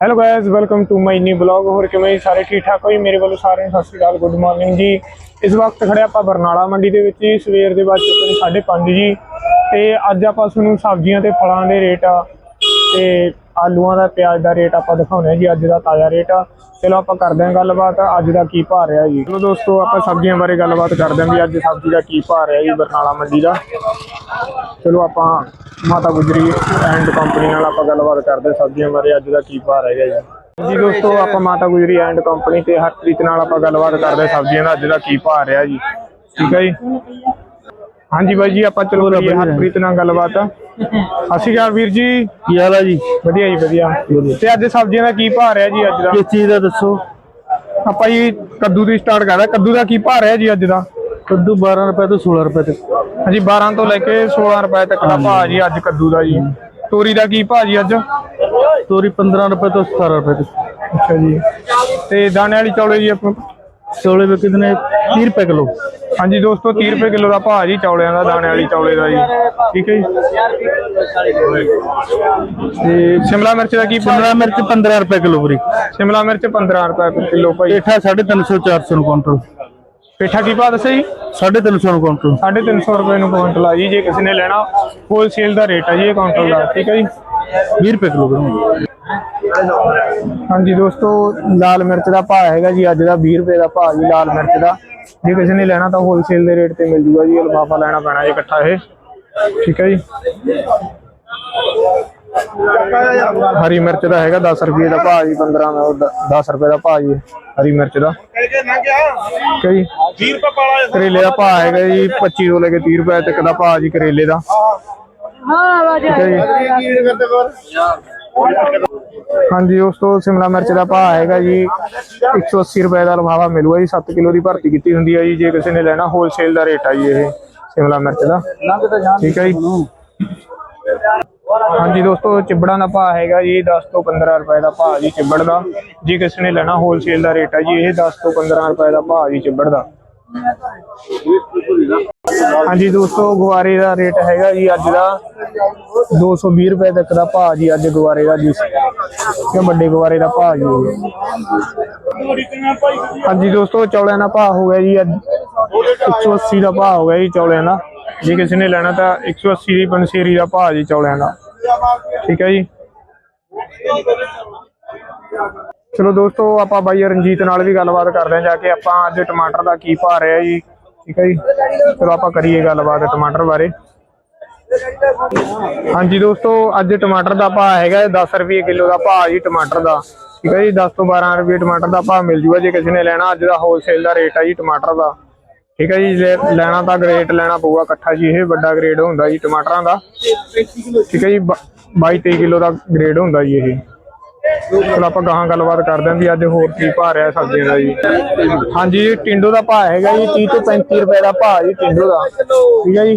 Hello guys welcome to my new blog ਹੋਰ ਕਿਵੇਂ ਜੀ? ਸਾਰੇ ਠੀਕ ਠਾਕ ਹੋ ਜੀ? ਮੇਰੇ ਵੱਲੋਂ ਸਾਰਿਆਂ ਨੂੰ ਸਤਿ ਸ਼੍ਰੀ ਅਕਾਲ ਗੁੱਡ ਮਾਰਨਿੰਗ ਜੀ। ਇਸ ਵਕਤ ਖੜੇ ਆਪਾਂ ਬਰਨਾਲਾ ਮੰਡੀ ਦੇ ਵਿੱਚ ਜੀ। ਸਵੇਰ ਦੇ ਬਾਅਦ ਚੁੱਕੇ ਨੇ 5:30 ਜੀ। ਤੇ ਅੱਜ ਆਪਾਂ ਤੁਹਾਨੂੰ ਸਬਜ਼ੀਆਂ ਤੇ ਫਲਾਂ ਦੇ ਰੇਟ ਆ। ਤੇ ਆਲੂਆਂ ਦਾ ਪਿਆਜ਼ ਦਾ ਰੇਟ ਆਪਾਂ ਦਿਖਾਉਣੇ ਜੀ ਅੱਜ ਦਾ ਤਾਜ਼ਾ ਰੇਟ ਆ। ਚਲੋ ਆਪਾਂ ਕਰਦੇ ਹਾਂ ਗੱਲਬਾਤ ਅੱਜ ਦਾ ਕੀ ਭਾਅ ਰਿਹਾ ਜੀ? ਚਲੋ ਦੋਸਤੋ ਆਪਾਂ ਸਬਜ਼ੀਆਂ ਬਾਰੇ ਗੱਲਬਾਤ ਕਰਦੇ ਹਾਂ ਵੀ ਅੱਜ ਸਬਜ਼ੀ ਦਾ ਕੀ ਭਾਅ ਰਿਹਾ ਜੀ ਬਰਨਾਲਾ ਮੰਡੀ ਦਾ। ਚਲੋ ਆਪਾਂ ਮਾਤਾ ਗੁਜਰੀ ਐਂਡ ਕੰਪਨੀ ਨਾਲ ਆਪਾਂ ਗੱਲਬਾਤ ਕਰਦੇ ਹਾਂ ਸਬਜ਼ੀਆਂ ਬਾਰੇ ਅੱਜ ਦਾ ਕੀ ਭਾਅ ਹੈਗਾ ਜੀ। ਜੀ ਦੋਸਤੋ ਆਪਾਂ ਮਾਤਾ ਗੁਜਰੀ ਐਂਡ ਕੰਪਨੀ ਤੇ ਹਰਪ੍ਰੀਤ ਨਾਲ ਆਪਾਂ ਗੱਲਬਾਤ ਕਰਦੇ ਹਾਂ ਸਬਜ਼ੀਆਂ ਦਾ ਅੱਜ ਦਾ ਕੀ ਭਾਅ ਰਿਹਾ ਜੀ। ਠੀਕ ਹੈ ਜੀ? ਹਾਂਜੀ ਬਾਈ ਜੀ ਆਪਾਂ ਚਲੋ ਹਰਪ੍ਰੀਤ ਨਾਲ ਗੱਲਬਾਤ ਸ਼੍ਰੀ ਅਕਾਲ ਵੀਰ ਜੀ। ਕੀ ਹਾਲ ਆ ਜੀ? ਵਧੀਆ ਜੀ ਵਧੀਆ। ਤੇ ਅੱਜ ਸਬਜ਼ੀਆਂ ਦਾ ਕੀ ਭਾਅ ਰਿਹਾ ਜੀ ਅੱਜ ਦਾ? ਕਿਸ ਚੀਜ਼ ਦਾ ਦੱਸੋ। ਆਪਾਂ ਜੀ ਕੱਦੂ ਦੀ ਸਟਾਰਟ ਕਰਦਾ ਕੱਦੂ ਦਾ ਕੀ ਭਾਅ ਰਿਹਾ ਜੀ ਅੱਜ ਦਾ? ਕੱਦੂ 12 ਰੁਪਏ ਤੋਂ 16 ਰੁਪਏ ਤੱਕ। ਹਾਂਜੀ 12 ਤੋਂ ਲੈ ਕੇ 16 ਰੁਪਏ ਤੱਕ ਦਾ ਭਾਅ ਜੀ ਅੱਜ ਕੱਦੂ ਦਾ ਜੀ। ਤੋਰੀ ਦਾ ਕੀ ਭਾਅ ਜੀ ਅੱਜ? ਤੋਰੀ 15 ਰੁਪਏ ਤੋਂ 17 ਰੁਪਏ ਤੱਕ। ਅੱਛਾ ਜੀ। ਤੇ ਦਾਣੇ ਵਾਲੀ ਚੌਲੇ ਜੀ ਆਪਾਂ ਚੋਲੇ ਵੇ ਕਿਤਨੇ 30 ਰੁਪਏ ਕਿਲੋ। ਹਾਂਜੀ ਦੋਸਤੋ 30 ਰੁਪਏ ਕਿਲੋ ਦਾ ਭਾਅ ਜੀ ਚੌਲਿਆਂ ਦਾ ਦਾਣੇ ਵਾਲੀ ਚੌਲੇ ਦਾ ਜੀ। ਠੀਕ ਹੈ ਜੀ? ਤੇ ਸ਼ਿਮਲਾ ਮਿਰਚ ਦਾ ਕੀ ਸ਼ਿਮਲਾ ਮਿਰਚ 15 ਰੁਪਏ ਕਿਲੋ ਬਰੀ ਸ਼ਿਮਲਾ ਮਿਰਚ 15 ਰੁਪਏ ਕਿਲੋ ਭਾਈ ਪੇਠਾ 350 400 ਨੂੰ ਕੁਇੰਟਲ ਪੇਠਾ ਕੀ ਭਾਅ ਦੱਸਿਆ ਜੀ? 350 ਨੂੰ ਕੁਇੰਟਲ 350 ਰੁਪਏ ਨੂੰ ਕੁਇੰਟਲ ਆ ਜੀ ਜੇ ਕਿਸੇ ਨੇ ਲੈਣਾ ਹੋਲਸੇਲ ਦਾ ਰੇਟ ਆ ਜੀ ਇਹ ਕੁਇੰਟਲ ਦਾ। ਠੀਕ ਹੈ ਜੀ? 20 ਰੁਪਏ ਕਿਲੋ ਵੀਰੇ। ਹਾਂਜੀ ਦੋਸਤੋ, ਲਾਲ ਮਿਰਚ ਦਾ ਭਾਅ ਹੈਗਾ ਜੀ, ਅੱਜ ਦਾ 20 ਰੁਪਏ ਦਾ ਭਾਅ ਜੀ, ਲਾਲ ਮਿਰਚ ਦਾ। ਜੇ ਕਿਸੇ ਨੇ ਲੈਣਾ ਤਾਂ ਹੋਲਸੇਲ ਦੇ ਰੇਟ ਤੇ ਮਿਲ ਜੂਗਾ ਜੀ ਇਹ ਲੈਣਾ ਪੈਣਾ ਜੀ ਇਕੱਠਾ ਇਹ। ਠੀਕ ਹੈ ਜੀ। ਹਰੀ ਮਿਰਚ ਦਾ ਹੈਗਾ 10 ਰੁਪਏ ਦਾ ਭਾਅ ਜੀ 15 ਦਾ 10 ਰੁਪਏ ਦਾ ਭਾਅ ਜੀ, ਹਰੀ ਮਿਰਚ ਦਾ। ਠੀਕ ਹੈ ਜੀ। 20 ਰੁਪਏ ਪਾਲਾ ਕਰੇਲੇ ਦਾ ਭਾਅ ਹੈਗਾ ਜੀ 25 ਤੋਂ ਲੈ ਕੇ 30 ਰੁਪਏ ਤੱਕ ਦਾ ਭਾਅ ਜੀ, ਕਰੇਲੇ ਦਾ। ਠੀਕ ਹੈ। ਜੀ ਹਾਂਜੀ ਉਸ ਤੋਂ ਸ਼ਿਮਲਾ ਮਿਰਚ ਦਾ ਭਾਅ ਹੈਗਾ ਜੀ। 180 ਰੁਪਏ ਦਾ ਲਫਾਫਾ ਮਿਲੂਗਾ ਜੀ। 7 ਕਿਲੋ ਦੀ ਭਰਤੀ ਕੀਤੀ ਹੁੰਦੀ ਹੈ ਜੀ। ਜੇ ਕਿਸੇ ਨੇ ਲੈਣਾ ਹੋਲਸੇਲ ਦਾ ਰੇਟ ਆ ਜੀ ਇਹ ਸ਼ਿਮਲਾ ਮਿਰਚ ਦਾ। ਠੀਕ ਹੈ ਜੀ। ਹਾਂਜੀ ਦੋਸਤੋ ਚਿਬੜਾਂ ਦਾ ਭਾਅ ਹੈਗਾ ਜੀ। 10 ਤੋਂ 15 ਰੁਪਏ ਦਾ ਭਾਅ ਜੀ ਚਿਬੜ ਦਾ। ਜੇ ਕਿਸੇ ਨੇ ਲੈਣਾ ਹੋਲਸੇਲ ਦਾ ਰੇਟ ਹੈ ਜੀ। ਇਹ 10 ਤੋਂ 15 ਰੁਪਏ ਦਾ ਭਾਅ ਜੀ ਚਿਬੜ ਦਾ। ਹਾਂਜੀ ਦੋਸਤੋ ਗੁਵਾਰੇ ਦਾ ਰੇਟ ਹੈਗਾ ਜੀ ਅੱਜ ਦਾ 220 ਰੁਪਏ ਤੱਕ ਦਾ ਭਾਅ ਜੀ, ਅੱਜ ਗੁਵਾਰੇ ਦਾ ਜੀ ਇਹ ਵੱਡੇ ਗੁਵਾਰੇ ਦਾ ਭਾਅ ਜੀ ਇਹ। ਹਾਂਜੀ ਦੋਸਤੋ, ਚੌਲਿਆਂ ਦਾ ਭਾਅ ਹੋ ਗਿਆ ਜੀ ਅੱਜ 180 ਦਾ ਭਾਅ ਹੋ ਗਿਆ ਜੀ ਚੌਲਿਆਂ ਦਾ। ਜੇ ਕਿਸੇ ਨੇ ਲੈਣਾ ਤਾਂ 180 ਦੀ ਪੰਸੇਰੀ ਦਾ ਭਾਅ ਜੀ ਚੌਲਿਆਂ ਦਾ। ਠੀਕ ਹੈ ਜੀ? ਚਲੋ ਦੋਸਤੋ, ਆਪਾਂ ਬਾਈ ਰਣਜੀਤ ਨਾਲ ਵੀ ਗੱਲਬਾਤ ਕਰਦੇ ਹਾਂ, ਜਾ ਕੇ ਆਪਾਂ ਅੱਜ ਟਮਾਟਰ ਦਾ ਕੀ ਭਾਅ ਰਿਹਾ ਜੀ। ਠੀਕ ਹੈ ਜੀ। ਚਲੋ ਆਪਾਂ ਕਰੀਏ ਗੱਲਬਾਤ ਟਮਾਟਰ ਬਾਰੇ। ਹਾਂਜੀ ਦੋਸਤੋ, ਅੱਜ ਟਮਾਟਰ ਦਾ ਭਾਅ ਹੈਗਾ 10 ਰੁਪਏ ਕਿਲੋ ਦਾ ਭਾਅ ਜੀ ਟਮਾਟਰ ਦਾ। ਠੀਕ ਹੈ ਜੀ 10 ਤੋਂ 12 ਰੁਪਏ ਟਮਾਟਰ ਦਾ ਭਾਅ ਮਿਲ ਜੂਗਾ ਜੇ ਕਿਸੇ ਨੇ ਲੈਣਾ। ਅੱਜ ਦਾ ਹੋਲਸੇਲ ਦਾ ਰੇਟ ਆ ਜੀ ਟਮਾਟਰ ਦਾ। ਠੀਕ ਹੈ ਜੀ ਲੈਣਾ ਤਾਂ ਗ੍ਰੇਟ ਲੈਣਾ ਪਊਗਾ ਇਕੱਠਾ ਜੀ, ਇਹ ਵੱਡਾ ਗ੍ਰੇਡ ਹੁੰਦਾ ਜੀ ਟਮਾਟਰਾਂ ਦਾ। ਠੀਕ ਹੈ ਜੀ 22 23 ਕਿਲੋ ਦਾ ਗ੍ਰੇਡ ਹੁੰਦਾ ਜੀ ਇਹ। ਚਲੋ ਆਪਾਂ ਗਾਹਾਂ ਗੱਲਬਾਤ ਕਰਦੇ ਹਾਂ ਵੀ ਅੱਜ ਹੋਰ ਕੀ ਭਾਅ ਰਿਹਾ ਸਬਜ਼ੀਆਂ ਦਾ ਜੀ। ਹਾਂਜੀ, ਟਿੰਡੋ ਦਾ ਭਾਅ ਹੈਗਾ ਜੀ 30 ਤੋਂ 35 ਰੁਪਏ ਦਾ ਭਾਅ ਜੀ ਟਿੰਡੋ ਦਾ। ਠੀਕ ਹੈ ਜੀ?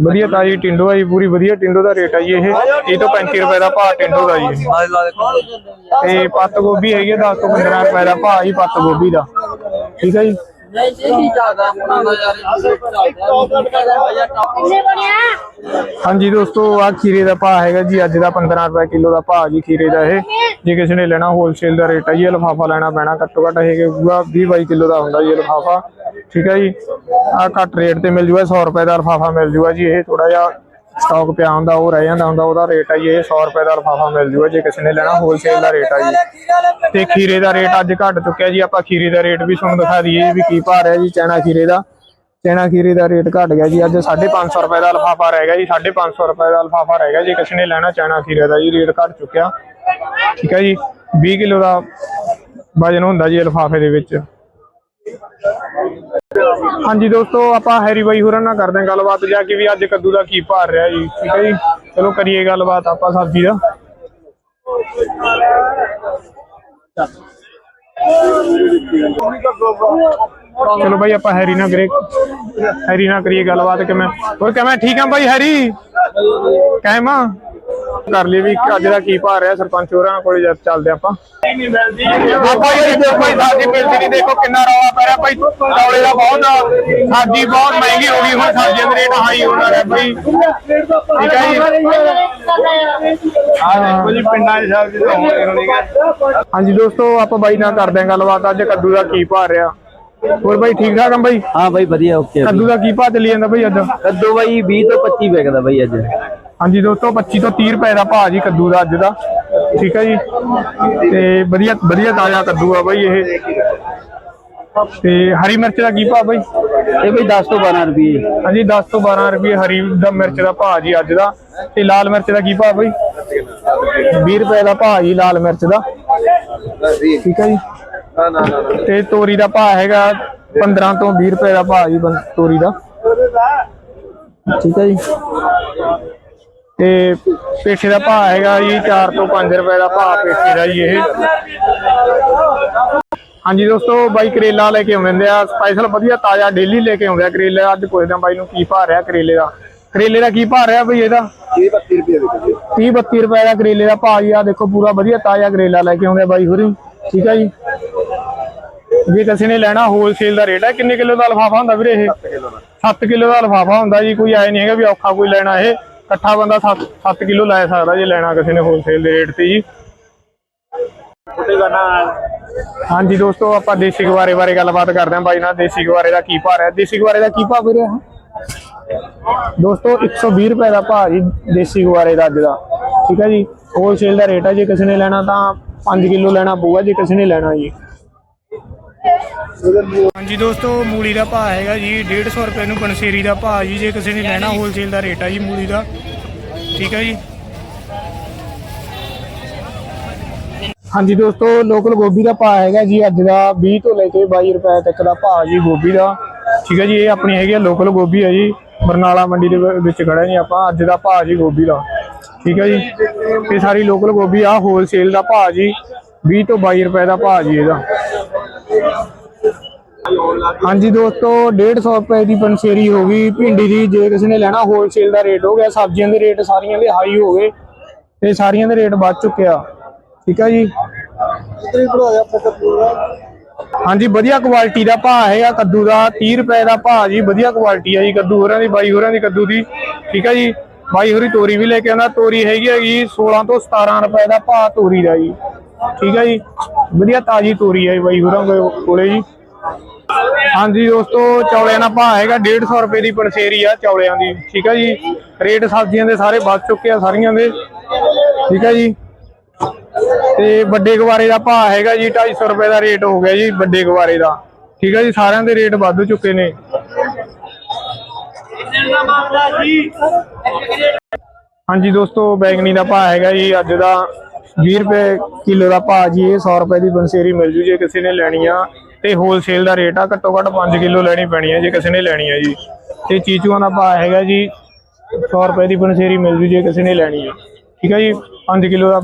ਵਧੀਆ ਤਾਜੀ ਟਿੰਡੋ ਆ ਜੀ, ਪੂਰੀ ਵਧੀਆ ਟਿੰਡੋ ਦਾ ਰੇਟ ਆ ਜੀ ਇਹ। 30 ਤੋਂ 35 ਰੁਪਏ ਦਾ ਭਾਅ ਟਿੰਡੋ ਦਾ ਜੀ। ਤੇ ਪੱਤ ਗੋਭੀ ਹੈਗੀ ਆ 10 ਤੋਂ 15 ਰੁਪਏ ਦਾ ਭਾਅ ਜੀ ਪੱਤ ਗੋਭੀ ਦਾ। ਠੀਕ ਹੈ ਜੀ? ਹਾਂਜੀ ਦੋਸਤੋ, ਆ ਖੀਰੇ ਦਾ ਭਾਅ ਹੈਗਾ ਜੀ, ਅੱਜ ਦਾ 15 ਰੁਪਏ ਕਿਲੋ ਦਾ ਭਾਅ ਜੀ, ਖੀਰੇ ਦਾ ਇਹ। ਜੇ ਕਿਸੇ ਨੇ ਲੈਣਾ ਹੋਲਸੇਲ ਦਾ ਰੇਟ ਹੈ ਜੀ, ਇਹ ਲੈਣਾ ਪੈਣਾ, ਘੱਟੋ ਘੱਟ ਇਹ ਪੂਰਾ 20 22 ਕਿਲੋ ਦਾ ਹੁੰਦਾ ਜੀ ਲਫ਼ਾਫਾ। ਠੀਕ ਹੈ ਜੀ? ਆ ਘੱਟ ਰੇਟ ਤੇ ਮਿਲ ਜੂਗਾ 100 ਰੁਪਏ ਦਾ ਲਫ਼ਾਫਾ ਮਿਲ ਜੂਗਾ ਜੀ, ਇਹ ਥੋੜਾ ਜਿਹਾ ਸਟਾਕ ਪਿਆ ਹੁੰਦਾ, ਉਹ ਰਹਿ ਜਾਂਦਾ ਹੁੰਦਾ, ਉਹਦਾ ਰੇਟ ਹੈ ਇਹ 100 ਰੁਪਏ ਦਾ ਲਿਫਾਫਾ ਮਿਲ ਜੂਗਾ, ਜੇ ਕਿਸੇ ਨੇ ਲੈਣਾ ਹੋਲਸੇਲ ਦਾ ਰੇਟ ਹੈ ਜੀ। ਤੇ ਖੀਰੇ ਦਾ ਰੇਟ ਅੱਜ ਘਟ ਚੁੱਕਿਆ ਜੀ, ਆਪਾਂ ਖੀਰੇ ਦਾ ਰੇਟ ਵੀ ਤੁਹਾਨੂੰ ਦਿਖਾ ਦਈਏ ਵੀ ਕੀ ਭਾਅ ਰਿਹਾ ਜੀ, ਚੈਨਾ ਖੀਰੇ ਦਾ। ਚੈਨਾ ਖੀਰੇ ਦਾ ਰੇਟ ਘਟ ਗਿਆ ਜੀ, ਅੱਜ 550 ਰੁਪਏ ਦਾ ਲਿਫਾਫਾ ਰਹਿ ਗਿਆ ਜੀ 550 ਰੁਪਏ ਦਾ ਲਿਫਾਫਾ ਰਹਿ ਗਿਆ, ਜੇ ਕਿਸੇ ਨੇ ਲੈਣਾ ਚੈਨਾ ਖੀਰੇ ਦਾ ਜੀ ਰੇਟ ਘਟ ਚੁੱਕਿਆ। ਠੀਕ ਹੈ ਜੀ 20 ਕਿਲੋ ਦਾ ਵਜਨ ਹੁੰਦਾ ਜੀ ਇਹ ਦੇ ਵਿੱਚ। ਹਾਂਜੀ ਦੋਸਤੋ, ਆਪਾਂ ਹੈਰੀ ਬਾਈ ਹੋਰਾਂ ਨਾਲ ਕਰਦੇ ਹਾਂ ਗੱਲਬਾਤ ਜਾ ਕੇ ਵੀ ਅੱਜ ਕੱਦੂ ਦਾ ਕੀ ਭਾਅ ਰਿਹਾ ਜੀ, ਠੀਕ ਹੈ ਜੀ? ਚਲੋ ਕਰੀਏ ਗੱਲਬਾਤ ਆਪਾਂ ਸਬਜ਼ੀ ਦਾ। ਚਲੋ ਭਾਈ ਆਪਾਂ ਹੈਰੀ ਨਾਲ ਕਰੀਏ ਹੈਰੀ ਨਾਲ ਕਰੀਏ ਗੱਲਬਾਤ ਕਿਵੇਂ? ਹੋਰ ਕਿਵੇਂ? ਠੀਕ ਆ ਭਾਈ ਹੈਰੀ? ਕਾਇਮ ਕਰ ਲਈ ਵੀ ਅੱਜ ਦਾ ਕੀ ਭਾਅ ਰਿਹਾ ਸਰਪੰਚ ਹੋਰਾਂ ਕੋਲੇ ਜਦ ਚੱਲਦੇ ਆਪਾਂ। ਆਪਾਂ ਇਹ ਦੇਖੋ ਭਾਈ ਸਾਡੀ ਮਿਲਦੀ ਨਹੀਂ ਦੇਖੋ ਕਿੰਨਾ ਰੌਲਾ ਪੈ ਰਿਹਾ। ਭਾਈ ਚੌਲੇ ਦਾ ਬਹੁਤ ਸਬਜ਼ੀ ਬਹੁਤ ਮਹਿੰਗੀ ਹੋ ਗਈ ਹੁਣ ਸਬਜ਼ੀਆਂ ਦੇ ਰੇਟ ਹਾਈ ਹੋਣ ਲੱਗੇ ਭਾਈ। ਠੀਕ ਹੈ ਜੀ? ਆ ਦੇਖੋ ਜੀ ਪਿੰਡਾਂ 'ਚ ਸਬਜ਼ੀ ਤਾਂ ਹੋਣੀ ਹੋਣੀ ਹੈ। ਹਾਂਜੀ ਦੋਸਤੋ ਆਪਾਂ ਬਾਈ ਨਾਲ ਕਰਦੇ ਹਾਂ ਗੱਲਬਾਤ। ਅੱਜ ਕੱਦੂ ਦਾ ਕੀ ਭਾਅ ਰਿਹਾ? ਹੋਰ ਬਾਈ ਠੀਕ ਠਾਕ ਆ ਬਾਈ? ਹਾਂ ਬਾਈ ਵਧੀਆ ਓਕੇ ਕੱਦੂ ਦਾ ਕੀ ਭਾਅ ਚੱਲੀ ਜਾਂਦਾ ਬਾਈ ਅੱਜ? ਕੱਦੂ ਬਾਈ 20 ਤੋਂ 25 ਵਿਕਦਾ ਬਾਈ ਅੱਜ। ਹਾਂਜੀ ਦੋਸਤੋ 25 ਤੋਂ 30 ਰੁਪਏ ਦਾ ਭਾਅ ਜੀ ਕੱਦੂ ਦਾ ਅੱਜ ਦਾ। ਠੀਕ ਹੈ ਜੀ? ਤੇ ਵਧੀਆ ਵਧੀਆ ਤਾਜ਼ਾ ਕੱਦੂ ਆ ਬਾਈ ਇਹ। ਤੇ ਹਰੀ ਮਿਰਚ ਦਾ ਕੀ ਭਾਅ ਬਾਈ? ਇਹ ਬਾਈ 10 ਤੋਂ 12 ਰੁਪਏ। ਹਾਂਜੀ 10 ਤੋਂ 12 ਰੁਪਏ ਹਰੀ ਦਾ ਮਿਰਚ ਦਾ ਭਾਅ ਜੀ ਅੱਜ ਦਾ। ਤੇ ਲਾਲ ਮਿਰਚ ਦਾ ਕੀ ਭਾਅ ਬਾਈ? 20 ਰੁਪਏ ਦਾ ਭਾਅ ਜੀ ਲਾਲ ਮਿਰਚ ਦਾ। ਠੀਕ ਹੈ ਜੀ? ਤੇ ਤੋਰੀ ਦਾ ਭਾਅ ਹੈਗਾ 15 ਤੋਂ 20 ਰੁਪਏ ਦਾ ਭਾਅ ਜੀ ਤੋਰੀ ਦਾ। ਠੀਕ ਹੈ ਜੀ? ਤੇ ਪੇਠੇ ਦਾ ਭਾਅ ਹੈਗਾ ਜੀ 4 ਤੋਂ 5 ਰੁਪਏ ਦਾ ਭਾਅ ਪੇਠੇ ਦਾ ਜੀ ਇਹ। ਹਾਂਜੀ ਦੋਸਤੋ ਬਾਈ ਕਰੇਲਾ ਲੈ ਕੇ ਆਉਂਦੇ ਆ। ਸਪੈਸ਼ਲ ਵਧੀਆ ਤਾਜ਼ਾ ਡੇਲੀ ਲੈ ਕੇ ਆਉਂਦੇ ਆ ਕਰੇਲੇ। ਅੱਜ ਪੁੱਛਦੇ ਆ ਬਾਈ ਨੂੰ ਕੀ ਭਾਅ ਰਿਹਾ ਕਰੇਲੇ ਦਾ। ਕਰੇਲੇ ਦਾ ਕੀ ਭਾਅ ਰਿਹਾ ਬਈ ਇਹਦਾ? 30 32 ਰੁਪਏ 30 32 ਰੁਪਏ ਦਾ ਕਰੇਲੇ ਦਾ ਭਾਅ ਜੀ। ਆ ਦੇਖੋ ਪੂਰਾ ਵਧੀਆ ਤਾਜ਼ਾ ਕਰੇਲਾ ਲੈ ਕੇ ਆਉਂਦੇ ਆ ਬਾਈ ਹੋਰੀ। ਠੀਕ ਹੈ ਜੀ? ਜੇ ਕਿਸੇ ਨੇ ਲੈਣਾ ਹੋਲਸੇਲ ਦਾ ਰੇਟ ਹੈ ਕਿੰਨੇ ਕਿਲੋ ਦਾ ਲਫਾਫਾ ਹੁੰਦਾ ਵੀਰੇ ਇਹ? 7 ਕਿਲੋ ਦਾ। ਲਫਾਫਾ ਹੁੰਦਾ ਜੀ। ਕੋਈ ਆਏ ਨਹੀਂ ਹੈਗਾ ਵੀ ਔਖਾ ਕੋਈ ਲੈਣਾ ਇਹ। ਇਕੱਠਾ ਬੰਦਾ 7 7 ਕਿਲੋ ਲੈ ਸਕਦਾ ਜੇ ਲੈਣਾ ਕਿਸੇ ਨੇ ਹੋਲਸੇਲ ਦੇ ਰੇਟ ਤੇ ਜੀ। ਹਾਂਜੀ ਦੋਸਤੋ ਆਪਾਂ ਦੇਸੀ ਗਵਾਰੇ ਬਾਰੇ ਗੱਲਬਾਤ ਕਰਦੇ ਹਾਂ। ਬਾਈ ਨਾਲ ਦੇਸੀ ਗਵਾਰੇ ਦਾ ਕੀ ਭਾਅ ਹੈ ਦੇਸੀ ਗਵਾਰੇ ਦਾ ਕੀ ਭਾਅ ਵੀਰੇ? ਇਹ ਦੋਸਤੋ 120 ਰੁਪਏ ਦਾ ਭਾਅ ਜੀ ਦੇਸੀ ਗਵਾਰੇ ਦਾ ਅੱਜ ਦਾ। ਠੀਕ ਹੈ ਜੀ? ਹੋਲਸੇਲ ਦਾ ਰੇਟ ਹੈ ਜੇ ਕਿਸੇ ਨੇ ਲੈਣਾ ਤਾਂ 5 ਕਿਲੋ ਲੈਣਾ ਪਊਗਾ ਜੇ ਕਿਸੇ ਨੇ ਲੈਣਾ ਜੀ। ਹਾਂਜੀ ਦੋਸਤੋ ਮੂਲੀ ਦਾ ਭਾਅ ਹੈਗਾ ਜੀ 150 ਰੁਪਏ ਨੂੰ ਪਨਸੇਰੀ ਦਾ ਭਾਅ ਜੀ ਜੇ ਕਿਸੇ ਨੇ ਲੈਣਾ ਹੋਲਸੇਲ ਦਾ ਰੇਟ ਹੈ ਜੀ ਮੂਲੀ ਦਾ। ਠੀਕ ਹੈ ਜੀ? ਹਾਂਜੀ ਦੋਸਤੋ ਲੋਕਲ ਗੋਭੀ ਦਾ ਭਾਅ ਹੈਗਾ ਜੀ ਅੱਜ ਦਾ 20 ਤੋਂ ਲੈ ਕੇ 22 ਰੁਪਏ ਤੱਕ ਦਾ ਭਾਅ ਜੀ ਗੋਭੀ ਦਾ। ਠੀਕ ਹੈ ਜੀ ਇਹ ਆਪਣੀ ਹੈਗੀ ਆ ਲੋਕਲ ਗੋਭੀ ਹੈ ਜੀ ਬਰਨਾਲਾ ਮੰਡੀ ਦੇ ਵਿੱਚ ਖੜਾ ਜੀ ਆਪਾਂ ਅੱਜ ਦਾ ਭਾਅ ਜੀ ਗੋਭੀ ਦਾ। ਠੀਕ ਹੈ ਜੀ? ਇਹ ਸਾਰੀ ਲੋਕਲ ਗੋਭੀ ਆ ਹੋਲਸੇਲ ਦਾ ਭਾਅ ਜੀ 20 ਤੋਂ 22 ਰੁਪਏ ਦਾ ਭਾਅ ਜੀ ਇਹਦਾ। ਹਾਂਜੀ ਦੋਸਤੋ 150 ਰੁਪਏ ਦੀ ਪੰਸੇਰੀ ਹੋ ਗਈ। ਭਿੰਡੀ ਦੀ ਜੇ ਕਿਸੇ ਨੇ ਲੈਣਾ ਹੋਲਸੇਲ ਦਾ ਰੇਟ ਹੋ ਗਿਆ। ਸਬਜ਼ੀਆਂ ਦੇ ਰੇਟ ਸਾਰੀਆਂ ਦੇ ਹਾਈ ਹੋ ਗਏ ਤੇ ਸਾਰੀਆਂ ਦੇ ਰੇਟ ਵੱਧ ਚੁੱਕਿਆ ਠੀਕ ਹੈ ਜੀ? ਹਾਂਜੀ, ਵਧੀਆ ਕੁਆਲਿਟੀ ਦਾ ਭਾਅ ਹੈਗਾ ਕੱਦੂ ਦਾ। 30 ਰੁਪਏ ਦਾ ਭਾਅ ਜੀ, ਵਧੀਆ ਕੁਆਲਿਟੀ ਆ ਜੀ ਕੱਦੂ। ਹੋਰਾਂ ਦੀ, ਬਾਈ ਹੋਰਾਂ ਦੀ ਕੱਦੂ ਦੀ। ਠੀਕ ਆ ਜੀ? ਬਾਈ ਹੋਰੀ ਤੋਰੀ ਵੀ ਲੈ ਕੇ ਆਉਂਦਾ। ਤੋਰੀ ਹੈਗੀ ਹੈਗੀ 16 ਤੋਂ 17 ਰੁਪਏ ਦਾ ਭਾਅ ਤੋਰੀ ਦਾ ਜੀ। ਠੀਕ ਹੈ ਜੀ? ਵਧੀਆ ਤਾਜ਼ੀ ਤੋਰੀ ਆ ਜੀ ਬਾਈ ਹੋਰਾਂ ਕੋਲੇ ਜੀ। ਹਾਂਜੀ ਦੋਸਤੋ ਚੌਲਿਆਂ ਦਾ ਭਾਅ ਹੈਗਾ 150 ਰੁਪਏ ਦੀ ਪਨਸੇਰੀ ਆ ਚੌਲਿਆਂ ਦੀ, ਠੀਕ ਹੈ ਜੀ? ਰੇਟ ਸਬਜ਼ੀਆਂ ਦੇ ਸਾਰੇ ਵੱਧ ਚੁੱਕੇ ਆ ਸਾਰੀਆਂ ਦੇ, ਠੀਕ ਹੈ ਜੀ? ਤੇ ਵੱਡੇ ਗਵਾਰੇ ਦਾ ਭਾਅ ਹੈਗਾ ਜੀ 250 ਰੁਪਏ ਦਾ ਰੇਟ ਹੋ ਗਿਆ ਜੀ, ਵੱਡੇ ਗਵਾਰੇ ਦਾ, ਠੀਕ ਹੈ ਜੀ? ਸਾਰਿਆਂ ਦੇ ਰੇਟ ਵੱਧ ਚੁੱਕੇ ਨੇ। ਹਾਂਜੀ, ਦੋਸਤੋ, ਬੈਗਣੀ ਦਾ ਭਾਅ ਹੈਗਾ ਜੀ, ਅੱਜ ਦਾ 20 ਰੁਪਏ ਕਿਲੋ ਦਾ ਭਾਅ ਜੀ, ਇਹ 100 ਰੁਪਏ ਦੀ ਬੰਸੇਰੀ ਮਿਲ ਜੂ ਜੇ ਕਿਸੇ ਨੇ ਲੈਣੀ ਆ। ਤੇ ਹੋਲਸੇਲ ਦਾ ਰੇਟ ਆ, ਘੱਟੋ ਘੱਟ 5 ਕਿਲੋ ਲੈਣੀ ਪੈਣੀ ਆ ਜੇ ਕਿਸੇ ਨੇ ਲੈਣੀ ਆ ਜੀ। ਤੇ ਚੀਚੂਆਂ ਦਾ ਭਾਅ ਹੈਗਾ ਜੀ 100 ਰੁਪਏ ਦੀ ਬੰਸੇਰੀ ਮਿਲ ਜੂ ਜੇ ਕਿਸੇ ਨੇ ਲੈਣੀ ਆ ਠੀਕ ਹੈ ਜੀ? 5 ਕਿਲੋ ਦਾ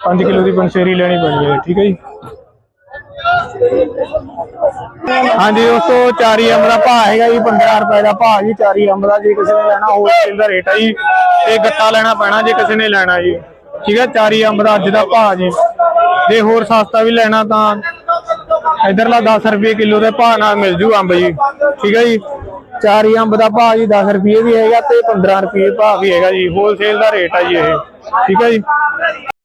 5 ਕਿਲੋ ਦੀ ਬੰਸੇਰੀ ਲੈਣੀ ਪੈਣੀ ਹੈ, ਠੀਕ ਹੈ ਜੀ? ਹਾਂਜੀ ਦੋਸਤੋ ਚਾਰੀ ਅੰਬ ਦਾ ਭਾਅ ਹੈਗਾ ਜੀ 15 ਰੁਪਏ ਦਾ ਭਾਅ ਜੀ, ਚਾਰੀ ਅੰਬ ਦਾ ਜੇ ਕਿਸੇ ਨੇ ਲੈਣਾ ਹੋਲਸੇਲ ਦਾ ਰੇਟ ਹੈ ਜੀ, ਤੇ ਗੱਟਾ ਲੈਣਾ ਪੈਣਾ ਜੇ ਕਿਸੇ ਨੇ ਲੈਣਾ ਜੀ। ਠੀਕ ਹੈ? ਚਾਰੀ ਅੰਬ ਦਾ ਅੱਜ ਦਾ ਭਾਅ ਜੀ। ਜੇ ਹੋਰ ਸਸਤਾ ਵੀ ਲੈਣਾ ਤਾਂ ਇਧਰਲਾ 10 ਰੁਪਏ ਕਿਲੋ ਦੇ ਭਾਅ ਨਾਲ ਮਿਲ ਜੂ ਅੰਬ ਜੀ। ਠੀਕ ਹੈ ਜੀ? ਚਾਰੀ ਅੰਬ ਦਾ ਭਾਅ ਜੀ 10 ਰੁਪਏ ਵੀ ਹੈਗਾ ਤੇ 15 ਰੁਪਏ ਭਾਅ ਵੀ ਹੈਗਾ ਜੀ। ਹੋਲਸੇਲ ਦਾ ਰੇਟ ਹੈ ਜੀ ਇਹ। ਠੀਕ ਹੈ ਜੀ?